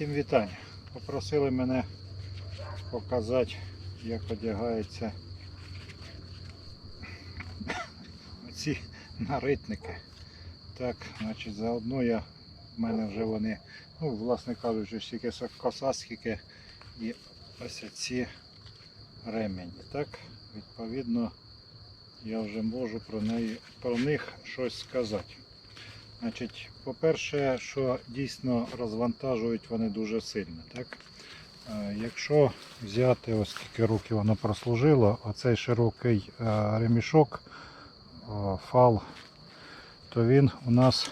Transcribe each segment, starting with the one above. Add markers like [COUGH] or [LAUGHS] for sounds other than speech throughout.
Всім вітання. Попросили мене показати, як одягаються ці наритники. Так, значить, заодно я, в мене вже вони, ну, власне кажучи, стільки коса, скільки і ось ці ремені. Так, відповідно, я вже можу про, неї, про них щось сказати. Значить, по-перше, що дійсно розвантажують вони дуже сильно. Так? Е, Якщо взяти ось скільки років воно прослужило, оцей широкий е, ремішок, фал, то він у нас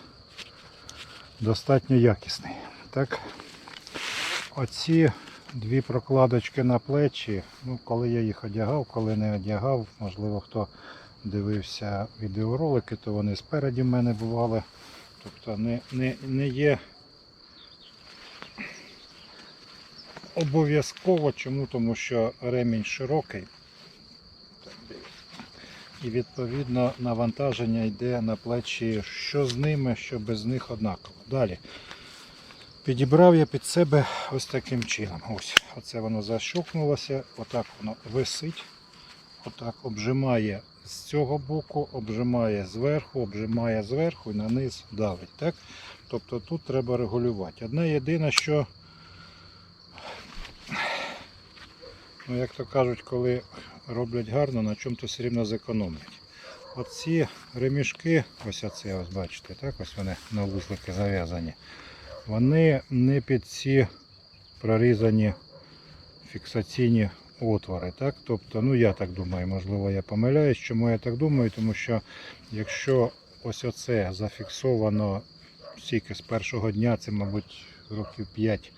достатньо якісний. Так? Оці дві прокладочки на плечі, ну, коли я їх одягав, коли не одягав, можливо, хто дивився відеоролики, то вони спереді в мене бували. Тобто не, не, не є обов'язково, чому? Тому що ремінь широкий. І відповідно навантаження йде на плечі, що з ними, що без них однаково. Далі. Підібрав я під себе ось таким чином. Ось, оце воно защокнулося, отак воно висить, отак обжимає з цього боку, обжимає зверху, обжимає зверху і на низ давить. Так? Тобто тут треба регулювати. Одне єдине, що, ну, як то кажуть, коли роблять гарно, на чому то все рівно зекономлять. Оці ремішки, ось оце, ось бачите, так, ось вони на вузлики зав'язані. Вони не під ці прорізані фіксаційні отвори. Так? Тобто, ну я так думаю, можливо, я помиляюсь. Чому я так думаю? Тому що якщо ось оце зафіксовано стільки з першого дня, це, мабуть, років 5,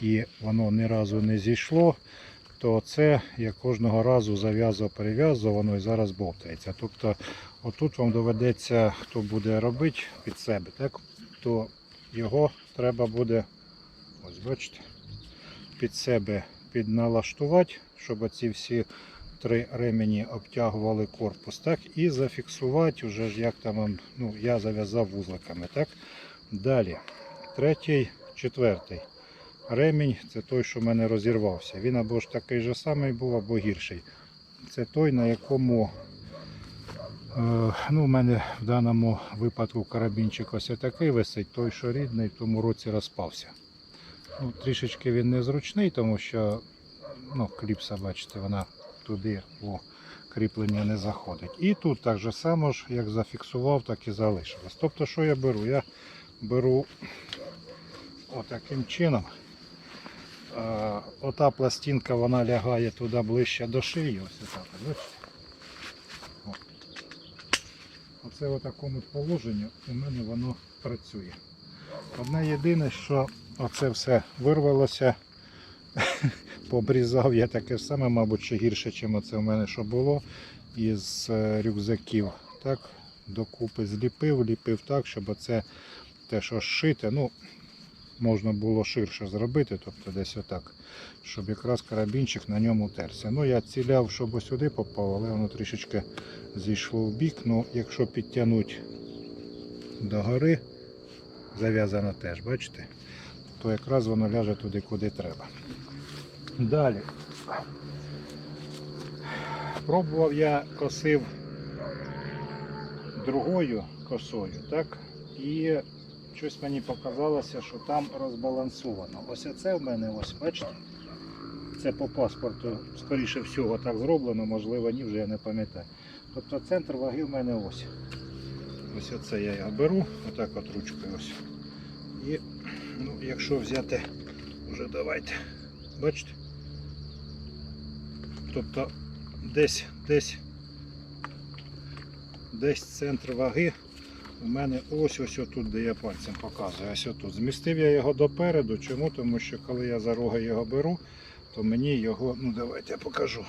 і воно ні разу не зійшло, то це я кожного разу зав'язував, перев'язував, воно і зараз болтається. Тобто, отут вам доведеться, хто буде робити під себе, так? то його треба буде, ось бачите, під себе підналаштувати, щоб ці всі три ремені обтягували корпус, так, і зафіксувати вже ж як там ну, я зав'язав вузликами. так. Далі, третій, четвертий. Ремінь це той, що в мене розірвався. Він або ж такий же самий був, або гірший. Це той, на якому Е, Ну, у мене в даному випадку карабінчик ось такий висить, той, що рідний, в тому році розпався. Ну, трішечки він незручний, тому що ну, кліпса, бачите, вона туди у кріплення не заходить. І тут так же само ж, як зафіксував, так і залишилось. Тобто, що я беру? Я беру отаким чином. Ота пластинка вона лягає туди ближче до шиї. Ось так, бачите? Оце в такому положенні у мене воно працює. Одне єдине, що оце все вирвалося, [LAUGHS] побрізав я таке саме, мабуть, ще гірше, ніж оце в мене що було із е, рюкзаків. Так, докупи зліпив, ліпив так, щоб оце те, що зшите, ну, можна було ширше зробити, тобто десь отак, щоб якраз карабінчик на ньому терся. Ну, я ціляв, щоб сюди попав, але воно трішечки зійшло в бік. Ну, якщо підтягнути до гори, зав'язано теж, бачите, то якраз воно ляже туди, куди треба. Далі. Пробував я косив другою косою, так? І щось мені показалося, що там розбалансовано. Ось це в мене, ось, бачите? Це по паспорту, скоріше всього, так зроблено, можливо, ні, вже я не пам'ятаю. Тобто центр ваги в мене ось. Ось оце я його беру, отак от ручкою ось. І ну, якщо взяти, вже давайте, бачите? Тобто десь, десь, десь центр ваги у мене ось ось тут, де я пальцем показую, ось тут. Змістив я його допереду. Чому? Тому що коли я за роги його беру, то мені його, ну давайте я покажу.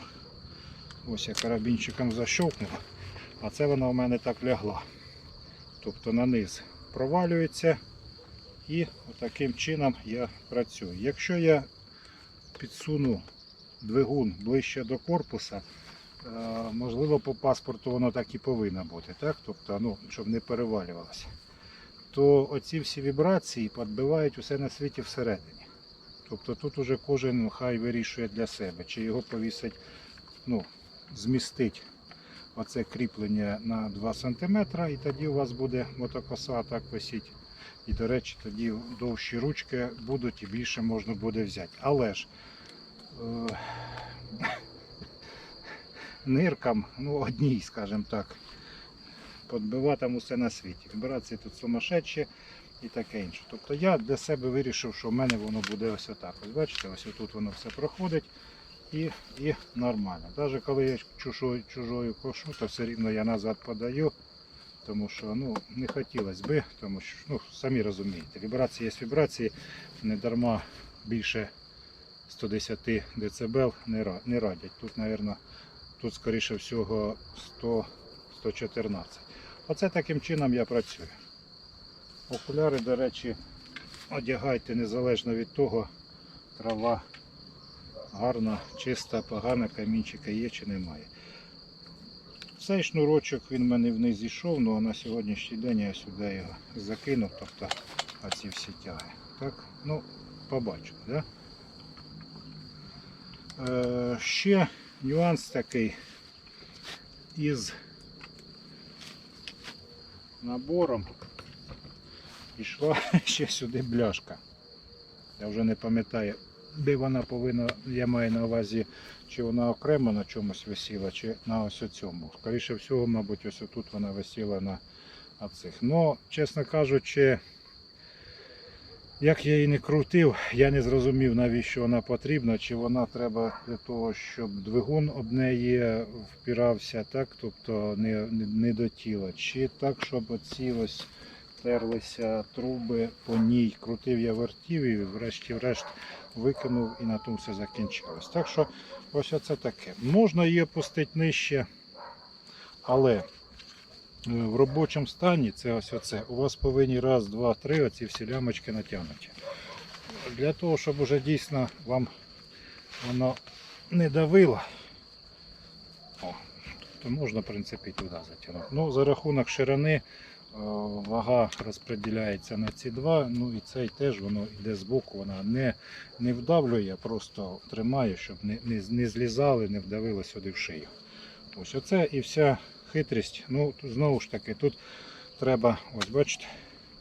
Ось я карабінчиком защовкнув, а це вона у мене так лягла. Тобто на низ провалюється і таким чином я працюю. Якщо я підсуну двигун ближче до корпуса, е, можливо по паспорту воно так і повинно бути, так? Тобто, ну, щоб не перевалювалося. То оці всі вібрації підбивають усе на світі всередині. Тобто тут уже кожен хай вирішує для себе, чи його повісить, ну, змістить оце кріплення на 2 см, і тоді у вас буде мотокоса так висіть. І, до речі, тоді довші ручки будуть і більше можна буде взяти. Але ж е, [LAUGHS] ниркам, ну одній, скажімо так, подбивати там усе на світі. Вібрації тут сумасшедші і таке інше. Тобто я для себе вирішив, що в мене воно буде ось отак. Ось бачите, ось тут воно все проходить і, і нормально. Навіть коли я чужою, чужою кошу, то все рівно я назад подаю. Тому що ну, не хотілося би, тому що ну, самі розумієте, вібрації є вібрації, не дарма більше 110 дБ не, радять. Тут, мабуть, тут скоріше всього 100, 114. Оце таким чином я працюю. Окуляри, до речі, одягайте незалежно від того, трава гарна, чиста, погана, камінчика є чи немає. Цей шнурочок він в мене вниз зійшов, але на сьогоднішній день я сюди його закинув, тобто оці всі тяги. Так, ну, побачимо, да? Е, ще нюанс такий із набором йшла [LAUGHS] ще сюди бляшка. Я вже не пам'ятаю, де вона повинна, я маю на увазі, чи вона окремо на чомусь висіла, чи на ось цьому. Скоріше всього, мабуть, ось тут вона висіла на цих. Ну, чесно кажучи, як я її не крутив, я не зрозумів, навіщо вона потрібна, чи вона треба для того, щоб двигун об неї впирався, так, тобто не, не, не до тіла, чи так, щоб оці ось терлися труби по ній. Крутив я вертів і врешті-решт викинув і на тому все закінчилось. Так що ось оце таке. Можна її опустити нижче, але е, в робочому стані це ось оце. У вас повинні раз, два, три оці всі лямочки натягнуті. Для того, щоб уже дійсно вам воно не давило, то можна в принципі туди затягнути. Ну, за рахунок ширини вага розподіляється на ці два, ну і цей теж воно йде з боку, вона не, не вдавлює, просто тримає, щоб не, не, не злізали, не вдавило сюди в шию. Ось оце і вся хитрість. Ну, знову ж таки, тут треба, ось бачите,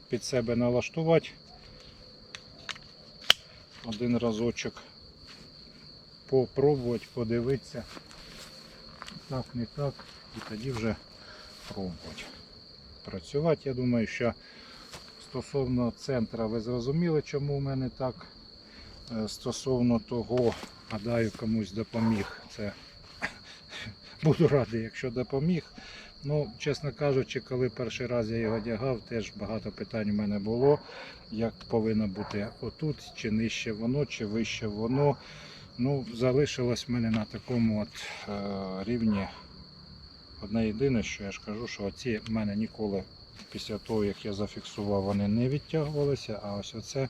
під себе налаштувати один разочок, попробувати, подивитися. Так, не так, і тоді вже пробувати працювати. Я думаю, що стосовно центра ви зрозуміли, чому в мене так. Е, Стосовно того, гадаю, комусь допоміг. Це [COUGHS] буду радий, якщо допоміг. Ну, чесно кажучи, коли перший раз я його одягав, теж багато питань у мене було, як повинно бути отут, чи нижче воно, чи вище воно. Ну, залишилось в мене на такому от е, рівні. Одне єдине, що я ж кажу, що оці в мене ніколи після того, як я зафіксував, вони не відтягувалися, а ось оце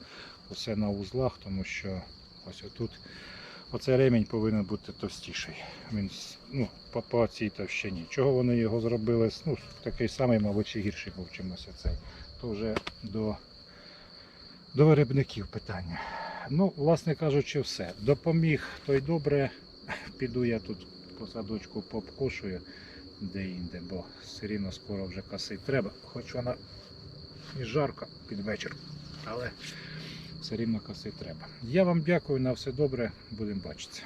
усе на узлах, тому що ось отут оцей ремінь повинен бути товстіший. Він ну, по, по цій товщині. Чого вони його зробили? Ну, такий самий, мабуть, ще гірший був чимось оцей. То вже до, до виробників питання. Ну, власне кажучи, все. Допоміг той добре. [LAUGHS] Піду я тут по садочку пообкошую де-інде, бо все рівно скоро вже косить треба. Хоч вона і жарка під вечір, але все рівно косить треба. Я вам дякую на все добре, будемо бачитися.